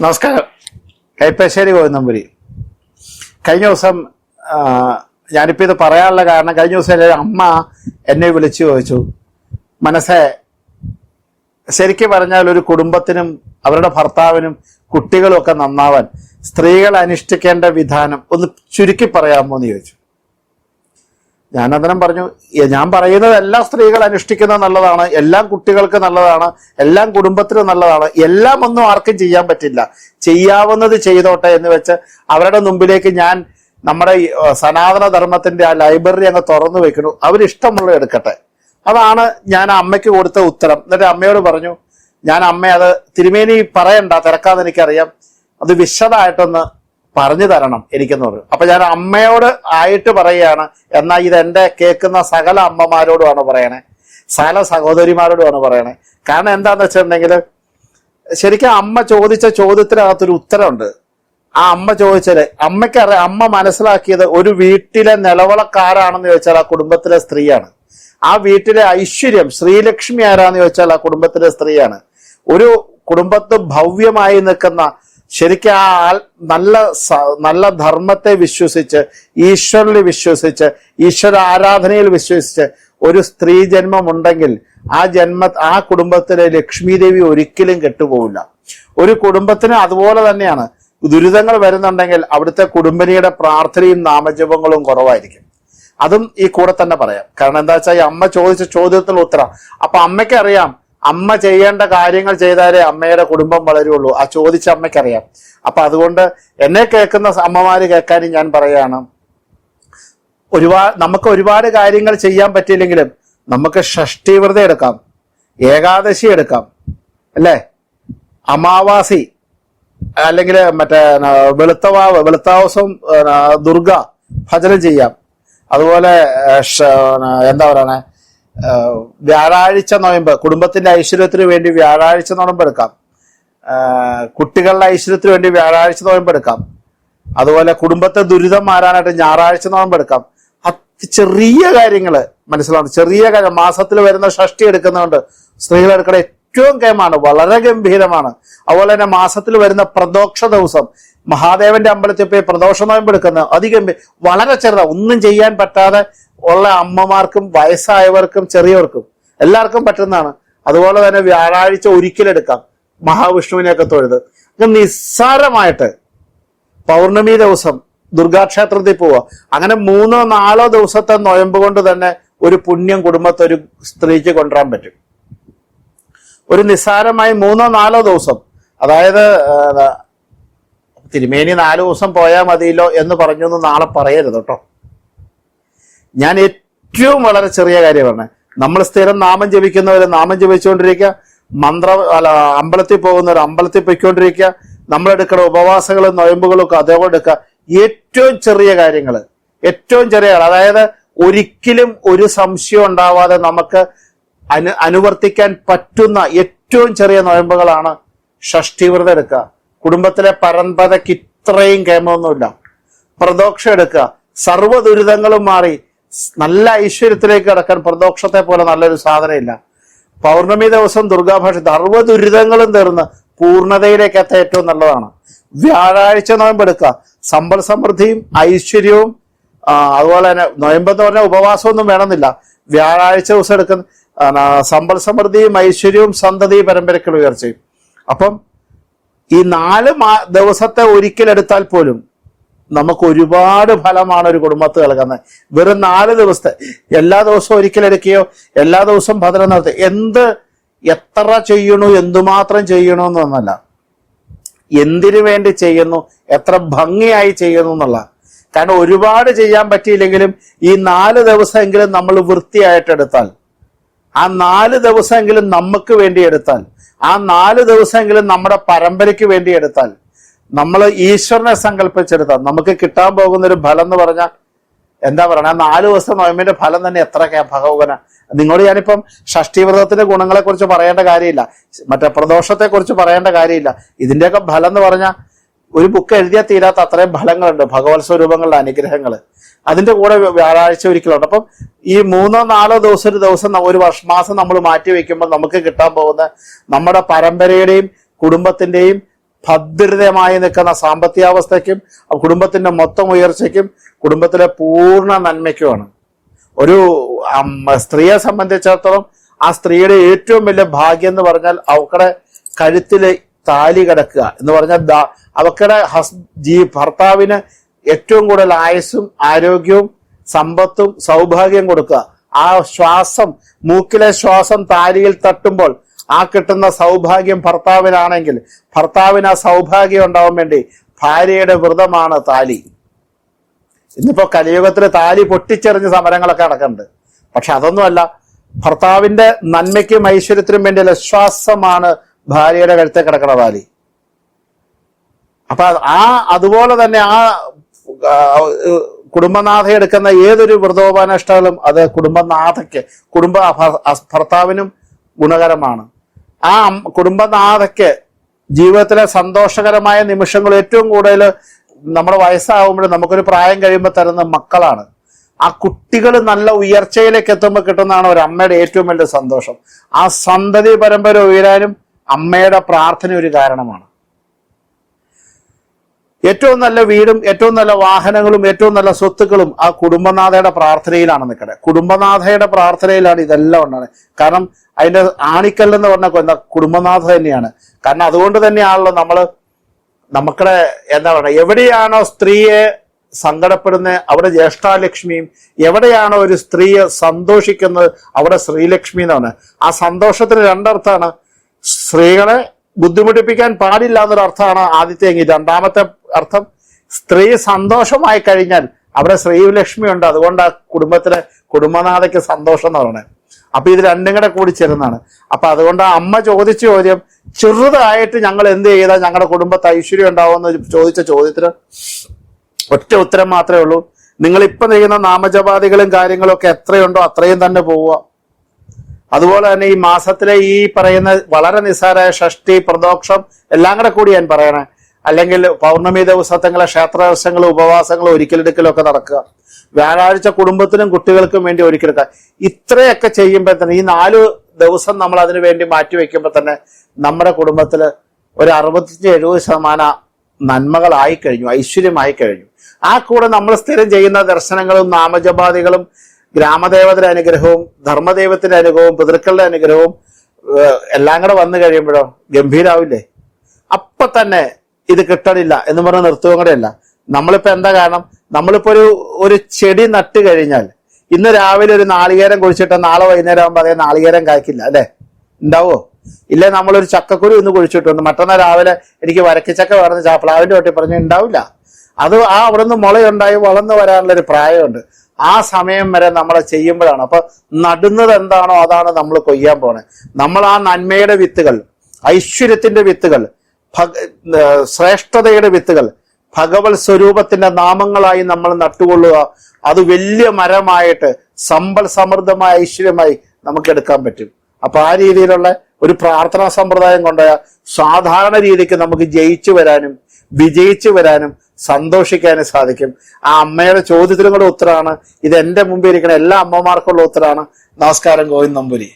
നമസ്കാരം. കൈപ്പശ്ശേരി ഗോവിന്ദമ്പുരി. കഴിഞ്ഞ ദിവസം ഞാനിപ്പോൾ ഞാനിപ്പോ ഇത് പറയാനുള്ള കാരണം കഴിഞ്ഞ ദിവസം എന്റെ അമ്മ എന്നെ വിളിച്ചു ചോദിച്ചു. മനസ്സെ ശരിക്കും പറഞ്ഞാൽ ഒരു കുടുംബത്തിനും അവരുടെ ഭർത്താവിനും കുട്ടികളും ഒക്കെ നന്നാവാൻ സ്ത്രീകൾ അനുഷ്ഠിക്കേണ്ട വിധാനം ഒന്ന് ചുരുക്കി പറയാമോ എന്ന് ചോദിച്ചു. ഞാൻ അന്നേരം പറഞ്ഞു ഞാൻ പറയുന്നത് എല്ലാ സ്ത്രീകൾ അനുഷ്ഠിക്കുന്നത് നല്ലതാണ് എല്ലാം കുട്ടികൾക്ക് നല്ലതാണ് എല്ലാം കുടുംബത്തിന് നല്ലതാണ് എല്ലാം ഒന്നും ആർക്കും ചെയ്യാൻ പറ്റില്ല. ചെയ്യാവുന്നത് ചെയ്തോട്ടെ എന്ന് വെച്ച് അവരുടെ മുമ്പിലേക്ക് ഞാൻ നമ്മുടെ സനാതന ധർമ്മത്തിന്റെ ആ ലൈബ്രറി അങ്ങ് തുറന്നു വെക്കുന്നു. അവരിഷ്ടമുള്ള എടുക്കട്ടെ. അതാണ് ഞാൻ അമ്മയ്ക്ക് കൊടുത്ത ഉത്തരം. എന്നിട്ട് അമ്മയോട് പറഞ്ഞു ഞാൻ അമ്മ അത് തിരുമേനി പറയണ്ട തിരക്കാന്ന് എനിക്കറിയാം. അത് വിശദമായിട്ടൊന്ന് പറഞ്ഞു തരണം എനിക്കെന്ന് പറഞ്ഞു അപ്പൊ ഞാൻ അമ്മയോട് ആയിട്ട് പറയുകയാണ്. എന്നാൽ ഇത് എന്റെ കേൾക്കുന്ന സകല അമ്മമാരോടുമാണ് പറയണേ. സകല സഹോദരിമാരോടുമാണ് പറയണേ. കാരണം എന്താന്ന് വെച്ചിട്ടുണ്ടെങ്കിൽ ശരിക്കും അമ്മ ചോദിച്ച ചോദ്യത്തിനകത്തൊരു ഉത്തരമുണ്ട്. ആ അമ്മ ചോദിച്ചത് അമ്മയ്ക്ക് അറിയാം അമ്മ മനസ്സിലാക്കിയത് ഒരു വീട്ടിലെ നിലവളക്കാരാണെന്ന് ചോദിച്ചാൽ ആ കുടുംബത്തിലെ സ്ത്രീയാണ്. ആ വീട്ടിലെ ഐശ്വര്യം ശ്രീലക്ഷ്മി ആരാന്ന് ചോദിച്ചാൽ ആ കുടുംബത്തിലെ സ്ത്രീയാണ്. ഒരു കുടുംബത്ത് ഭവ്യമായി നിൽക്കുന്ന ശരിക്കും ആ നല്ല നല്ല ധർമ്മത്തെ വിശ്വസിച്ച് ഈശ്വരിൽ വിശ്വസിച്ച് ഈശ്വര ആരാധനയിൽ വിശ്വസിച്ച് ഒരു സ്ത്രീ ജന്മം ഉണ്ടെങ്കിൽ ആ ജന്മ ആ കുടുംബത്തിലെ ലക്ഷ്മി ദേവി ഒരിക്കലും കെട്ടുപോകില്ല ഒരു കുടുംബത്തിന് അതുപോലെ തന്നെയാണ്. ദുരിതങ്ങൾ വരുന്നുണ്ടെങ്കിൽ അവിടുത്തെ കുടുംബിനിയുടെ പ്രാർത്ഥനയും നാമജപങ്ങളും കുറവായിരിക്കും. അതും ഈ കൂടെ തന്നെ പറയാം. കാരണം എന്താ വെച്ചാൽ ഈ അമ്മ ചോദിച്ച ചോദ്യത്തിനുള്ള ഉത്തരം. അപ്പൊ അമ്മയ്ക്ക് അറിയാം അമ്മ ചെയ്യേണ്ട കാര്യങ്ങൾ ചെയ്താലേ അമ്മയുടെ കുടുംബം വളരുള്ളൂ. ആ ചോദിച്ച അമ്മയ്ക്കറിയാം. അപ്പൊ അതുകൊണ്ട് എന്നെ കേൾക്കുന്ന അമ്മമാര് കേൾക്കാനും ഞാൻ പറയാണ്. ഒരുപാട് നമുക്ക് ഒരുപാട് കാര്യങ്ങൾ ചെയ്യാൻ പറ്റിയില്ലെങ്കിലും നമുക്ക് ഷഷ്ടിവ്രതം എടുക്കാം. ഏകാദശി എടുക്കാം. അല്ലേ? അമാവാസി അല്ലെങ്കിൽ മറ്റേ വെളുത്തവാ വെളുത്തവാവ് വെളുത്താവസം ദുർഗ ഭജനം ചെയ്യാം. അതുപോലെ എന്താ പറയണേ? വ്യാഴാഴ്ച നോയമ്പ് കുടുംബത്തിന്റെ ഐശ്വര്യത്തിന് വേണ്ടി വ്യാഴാഴ്ച നോയമ്പ് എടുക്കാം. കുട്ടികളുടെ ഐശ്വര്യത്തിന് വേണ്ടി വ്യാഴാഴ്ച നോയമ്പ് എടുക്കാം. അതുപോലെ കുടുംബത്തെ ദുരിതം മാറാനായിട്ട് ഞായറാഴ്ച നോയമ്പ് എടുക്കാം. അത് ചെറിയ കാര്യങ്ങൾ മനസ്സിലാവണം ചെറിയ കാര്യം മാസത്തിൽ വരുന്ന ഷഷ്ടി എടുക്കുന്നതുകൊണ്ട് സ്ത്രീകൾ എടുക്കുന്ന ഏറ്റവും കേമാണ് വളരെ ഗംഭീരമാണ്. അതുപോലെ തന്നെ മാസത്തിൽ വരുന്ന പ്രദോക്ഷ ദിവസം. മഹാദേവന്റെ അമ്പലത്തിൽ പോയി പ്രദോഷ നോയമ്പ് എടുക്കുന്ന അതിഗംഭീര വളരെ ചെറുതാണ്. ഒന്നും ചെയ്യാൻ പറ്റാതെ ഉള്ള അമ്മമാർക്കും വയസ്സായവർക്കും ചെറിയവർക്കും എല്ലാവർക്കും പറ്റുന്നതാണ്. അതുപോലെ തന്നെ വ്യാഴാഴ്ച ഒരിക്കലെടുക്കാം മഹാവിഷ്ണുവിനെയൊക്കെ തൊഴുത്. നിസ്സാരമായിട്ട് പൗർണമി ദിവസം ദുർഗാക്ഷേത്രത്തിൽ പോവുക. അങ്ങനെ മൂന്നോ നാലോ ദിവസത്തെ നൊയമ്പ് കൊണ്ട് തന്നെ ഒരു പുണ്യം കുടുംബത്തെ ഒരു സ്ത്രീക്ക് കൊണ്ടുവരാൻ പറ്റും. ഒരു നിസ്സാരമായി മൂന്നോ നാലോ ദിവസം. അതായത് തിരുമേനി നാല് ദിവസം പോയാൽ മതിയല്ലോ എന്ന് പറഞ്ഞു നാളെ പറയരുത് കേട്ടോ. ഞാൻ ഏറ്റവും വളരെ ചെറിയ കാര്യമാണ്. നമ്മൾ സ്ഥിരം നാമം ജപിക്കുന്നവർ നാമം ജപിച്ചുകൊണ്ടിരിക്കുക മന്ത്ര അല്ല അമ്പലത്തിൽ പോകുന്നവർ അമ്പലത്തിൽ പൊയ്ക്കൊണ്ടിരിക്കുക നമ്മളെടുക്കുന്ന ഉപവാസങ്ങളും നൊയമ്പുകളും ഒക്കെ അതേപോലെ എടുക്കുക. ഏറ്റവും ചെറിയ കാര്യങ്ങൾ ഏറ്റവും ചെറിയ അതായത് ഒരിക്കലും ഒരു സംശയം ഉണ്ടാവാതെ നമുക്ക് അനു അനുവർത്തിക്കാൻ പറ്റുന്ന ഏറ്റവും ചെറിയ നൊയമ്പുകളാണ് ഷഷ്ടിവ്രതം എടുക്കുക. കുടുംബത്തിലെ പരമ്പരയ്ക്ക് ഇത്രയും കേമൊന്നുമില്ല പ്രദോക്ഷ എടുക്കുക. സർവ ദുരിതങ്ങളും മാറി നല്ല ഐശ്വര്യത്തിലേക്ക് കിടക്കാൻ പ്രദോക്ഷത്തെ പോലെ നല്ലൊരു സാധനമില്ല. പൗർണമി ദിവസം ദുർഗാഭാഷ സർവ ദുരിതങ്ങളും തീർന്ന് പൂർണതയിലേക്ക് എത്താൻ ഏറ്റവും നല്ലതാണ്. വ്യാഴാഴ്ച നോയമ്പ് എടുക്കുക. സമ്പൽ സമൃദ്ധിയും ഐശ്വര്യവും അതുപോലെ തന്നെ നോയമ്പെന്ന് പറഞ്ഞാൽ ഉപവാസമൊന്നും വേണമെന്നില്ല. വ്യാഴാഴ്ച ദിവസം എടുക്കുന്ന സമ്പൽ സമൃദ്ധിയും ഐശ്വര്യവും സന്തതി പരമ്പരയ്ക്കുള്ള ഉയർച്ചയും. അപ്പം ഈ നാല് ദിവസത്തെ ഒരിക്കലെടുത്താൽ പോലും നമുക്ക് ഒരുപാട് ഫലമാണ് ഒരു കുടുംബത്ത് നൽകുന്നത്. വെറും നാല് ദിവസത്തെ എല്ലാ ദിവസവും ഒരിക്കലെടുക്കുകയോ എല്ലാ ദിവസവും ഭദ്രം നടത്തുക എന്ത് എത്ര ചെയ്യണു എന്തുമാത്രം ചെയ്യണു എന്നൊന്നല്ല. എന്തിനു വേണ്ടി ചെയ്യുന്നു എത്ര ഭംഗിയായി ചെയ്യുന്നു എന്നുള്ള. കാരണം ഒരുപാട് ചെയ്യാൻ പറ്റിയില്ലെങ്കിലും ഈ നാല് ദിവസമെങ്കിലും നമ്മൾ വൃത്തിയായിട്ടെടുത്താൽ ആ നാല് ദിവസമെങ്കിലും നമുക്ക് വേണ്ടി എടുത്താൽ ആ നാല് ദിവസമെങ്കിലും നമ്മുടെ പരമ്പരയ്ക്ക് വേണ്ടി എടുത്താൽ നമ്മൾ ഈശ്വരനെ സങ്കല്പിച്ചെടുത്താൽ നമുക്ക് കിട്ടാൻ പോകുന്ന ഒരു ഫലം എന്ന് പറഞ്ഞാൽ എന്താ പറയണ? നാല് ദിവസം നോയമ്പിന്റെ ഫലം തന്നെ എത്ര ഭഗവന. നിങ്ങളോട് ഞാനിപ്പം ഷഷ്ടിവ്രതത്തിന്റെ ഗുണങ്ങളെ കുറിച്ച് പറയേണ്ട കാര്യമില്ല. മറ്റേ പ്രദോഷത്തെ കുറിച്ച് പറയേണ്ട കാര്യമില്ല. ഇതിന്റെയൊക്കെ ഫലം എന്ന് പറഞ്ഞാൽ ഒരു ബുക്ക് എഴുതിയാൽ തീരാത്ത അത്രയും ഫലങ്ങളുണ്ട് ഭഗവത് സ്വരൂപങ്ങളുടെ അനുഗ്രഹങ്ങൾ അതിന്റെ കൂടെ വ്യാഴാഴ്ച ഒരിക്കലുണ്ട്. അപ്പം ഈ മൂന്നോ നാലോ ദിവസം ഒരു ദിവസം ഒരു വർഷമാസം നമ്മൾ മാറ്റി വെക്കുമ്പോൾ നമുക്ക് കിട്ടാൻ പോകുന്ന നമ്മുടെ പരമ്പരയുടെയും കുടുംബത്തിന്റെയും ഭദ്രതമായി നിൽക്കുന്ന സാമ്പത്തികാവസ്ഥയ്ക്കും കുടുംബത്തിന്റെ മൊത്തം ഉയർച്ചയ്ക്കും കുടുംബത്തിലെ പൂർണ നന്മയ്ക്കുമാണ്. ഒരു സ്ത്രീയെ സംബന്ധിച്ചിടത്തോളം ആ സ്ത്രീയുടെ ഏറ്റവും വലിയ ഭാഗ്യം എന്ന് പറഞ്ഞാൽ അവക്കടെ കഴുത്തിൽ താലി കിടക്കുക എന്ന് പറഞ്ഞാൽ അവക്കടെ ഹസ് ജീ ഭർത്താവിന് ഏറ്റവും കൂടുതൽ ആയുസ്സും ആരോഗ്യവും സമ്പത്തും സൗഭാഗ്യം കൊടുക്കുക. ആ ശ്വാസം മൂക്കിലെ ശ്വാസം താലിയിൽ തട്ടുമ്പോൾ ആ കിട്ടുന്ന സൗഭാഗ്യം ഭർത്താവിനാണെങ്കിൽ ഭർത്താവിന് ആ സൗഭാഗ്യം ഉണ്ടാവാൻ വേണ്ടി ഭാര്യയുടെ വ്രതമാണ് താലി. ഇന്നിപ്പോ കലിയുഗത്തിൽ താലി പൊട്ടിച്ചെറിഞ്ഞ സമരങ്ങളൊക്കെ നടക്കുന്നുണ്ട്. പക്ഷെ അതൊന്നുമല്ല ഭർത്താവിന്റെ നന്മയ്ക്കും ഐശ്വര്യത്തിനും വേണ്ടിയുള്ള ശ്വാസമാണ് ഭാര്യയുടെ കഴുത്തെ കിടക്കണ താലി അപ്പൊ ആ അതുപോലെ തന്നെ ആ കുടുംബനാഥ എടുക്കുന്ന ഏതൊരു വ്രതോപനിഷ്ഠകളും അത് കുടുംബനാഥയ്ക്ക് കുടുംബ ഭർത്താവിനും ഗുണകരമാണ്. ആ കുടുംബനാഥയ്ക്ക് ജീവിതത്തിലെ സന്തോഷകരമായ നിമിഷങ്ങൾ ഏറ്റവും കൂടുതൽ നമ്മുടെ വയസ്സാകുമ്പോൾ നമുക്കൊരു പ്രായം കഴിയുമ്പോൾ തരുന്ന മക്കളാണ്. ആ കുട്ടികൾ നല്ല ഉയർച്ചയിലേക്ക് എത്തുമ്പോൾ കിട്ടുന്നതാണ് ഒരു അമ്മയുടെ ഏറ്റവും വലിയ സന്തോഷം. ആ സന്തതി പരമ്പര ഉയരാനും അമ്മയുടെ പ്രാർത്ഥന ഒരു കാരണമാണ് ഏറ്റവും നല്ല വീടും ഏറ്റവും നല്ല വാഹനങ്ങളും ഏറ്റവും നല്ല സ്വത്തുക്കളും ആ കുടുംബനാഥയുടെ പ്രാർത്ഥനയിലാണ് നിൽക്കുന്നത് കുടുംബനാഥയുടെ പ്രാർത്ഥനയിലാണ് ഇതെല്ലാം ഉണ്ടാകുന്നത്. കാരണം അതിന്റെ ആണിക്കല്ലെന്ന് പറഞ്ഞ എന്താ കുടുംബനാഥ തന്നെയാണ്. കാരണം അതുകൊണ്ട് തന്നെയാണല്ലോ നമ്മൾ നമുക്കടെ എന്താ പറയുക എവിടെയാണോ സ്ത്രീയെ സങ്കടപ്പെടുന്നത് അവിടെ ജ്യേഷ്ഠാലക്ഷ്മിയും എവിടെയാണോ ഒരു സ്ത്രീയെ സന്തോഷിക്കുന്നത് അവിടെ ശ്രീലക്ഷ്മി എന്നാണ് ആ സന്തോഷത്തിന് രണ്ടർത്ഥമാണ് സ്ത്രീകളെ ബുദ്ധിമുട്ടിപ്പിക്കാൻ പാടില്ല എന്നൊരു അർത്ഥമാണ് ആദ്യത്തെ എങ്കിൽ. രണ്ടാമത്തെ അർത്ഥം സ്ത്രീ സന്തോഷമായി കഴിഞ്ഞാൽ അവിടെ ശ്രീലക്ഷ്മി ഉണ്ട്. അതുകൊണ്ട് ആ കുടുംബത്തിലെ കുടുംബനാഥയ്ക്ക് സന്തോഷം എന്ന് പറയുന്നത് അപ്പൊ ഇത് രണ്ടും കൂടെ കൂടി ചേരുന്നതാണ്. അപ്പൊ അതുകൊണ്ട് അമ്മ ചോദിച്ച ചോദ്യം ചെറുതായിട്ട് ഞങ്ങൾ എന്ത് ചെയ്താൽ ഞങ്ങളുടെ കുടുംബത്ത് ഐശ്വര്യം ഉണ്ടാവുമെന്ന് ചോദിച്ച ചോദ്യത്തിന് ഒറ്റ ഉത്തരം മാത്രമേ ഉള്ളൂ. നിങ്ങൾ ഇപ്പൊ ചെയ്യുന്ന നാമജപാദികളും കാര്യങ്ങളും ഒക്കെ എത്രയുണ്ടോ അത്രയും തന്നെ പോവുക. അതുപോലെ തന്നെ ഈ മാസത്തിലെ ഈ പറയുന്ന വളരെ നിസ്സാര ഷഷ്ടി പ്രദോക്ഷം എല്ലാം കൂടെ കൂടി ഞാൻ പറയണേ. അല്ലെങ്കിൽ പൗർണമി ദിവസത്തങ്ങളെ ക്ഷേത്ര ദിവസങ്ങളും ഉപവാസങ്ങളും ഒരിക്കലെടുക്കലും ഒക്കെ നടക്കുക. വ്യാഴാഴ്ച കുടുംബത്തിനും കുട്ടികൾക്കും വേണ്ടി ഒരിക്കലെടുക്കുക ഇത്രയൊക്കെ ചെയ്യുമ്പോൾ തന്നെ ഈ നാല് ദിവസം നമ്മൾ അതിനു വേണ്ടി മാറ്റി വെക്കുമ്പോൾ തന്നെ നമ്മുടെ കുടുംബത്തിൽ ഒരു അറുപത്തഞ്ച് എഴുപത് ശതമാന നന്മകളായി കഴിഞ്ഞു ഐശ്വര്യമായി കഴിഞ്ഞു. ആ കൂടെ നമ്മൾ സ്ഥിരം ചെയ്യുന്ന ദർശനങ്ങളും നാമജപാദികളും ഗ്രാമദേവതയുടെ അനുഗ്രഹവും ധർമ്മദൈവത്തിന്റെ അനുഗ്രഹവും പിതൃക്കളുടെ അനുഗ്രഹവും എല്ലാം കൂടെ വന്നു കഴിയുമ്പോഴോ ഗംഭീരാവില്ലേ? അപ്പൊ തന്നെ ഇത് കിട്ടണില്ല എന്ന് പറഞ്ഞ നിർത്തുകയും കൂടെ അല്ല. നമ്മളിപ്പോ എന്താ കാരണം? നമ്മളിപ്പോ ഒരു ഒരു ചെടി നട്ട് കഴിഞ്ഞാൽ ഇന്ന് രാവിലെ ഒരു നാളികേരം കുഴിച്ചിട്ട് നാളെ വൈകുന്നേരം ആകുമ്പോൾ അതേ നാളികേരം കായ്ക്കില്ല അല്ലേ? ഉണ്ടാവോ? ഇല്ലേ നമ്മളൊരു ചക്കക്കുരു ഇന്ന് കുഴിച്ചിട്ടുണ്ട്. മറ്റന്നാൾ രാവിലെ എനിക്ക് വരക്കിച്ചക്ക വേണമെന്ന് ചാപ്പിളാവിന്റെ ഒട്ടി പറഞ്ഞു ഉണ്ടാവില്ല. അത് ആ അവിടെ നിന്ന് മുളയുണ്ടായി വളർന്നു വരാനുള്ള ഒരു പ്രായമുണ്ട്. ആ സമയം വരെ നമ്മൾ ചെയ്യുമ്പോഴാണ്. അപ്പൊ നടുന്നത് എന്താണോ അതാണ് നമ്മൾ കൊയ്യാൻ പോണേ. നമ്മൾ ആ നന്മയുടെ വിത്തുകൾ ഐശ്വര്യത്തിന്റെ വിത്തുകൾ ശ്രേഷ്ഠതയുടെ വിത്തുകൾ ഭഗവത് സ്വരൂപത്തിന്റെ നാമങ്ങളായി നമ്മൾ നട്ടുകൊള്ളുക. അത് വലിയ മരമായിട്ട് സമ്പൽ സമൃദ്ധമായ ഐശ്വര്യമായി നമുക്ക് എടുക്കാൻ പറ്റും. അപ്പൊ ആ രീതിയിലുള്ള ഒരു പ്രാർത്ഥനാ സമ്പ്രദായം കൊണ്ട് സാധാരണ രീതിക്ക് നമുക്ക് ജയിച്ചു വരാനും വിജയിച്ചു വരാനും സന്തോഷിക്കാനും സാധിക്കും. ആ അമ്മയുടെ ചോദ്യത്തിനും കൂടെ ഉത്തരമാണ് ഇത് എന്റെ മുമ്പിൽ ഇരിക്കുന്ന എല്ലാ അമ്മമാർക്കുള്ള ഉത്തരമാണ് നമസ്കാരം ഗോവിന്ദ് നമ്പൂരി.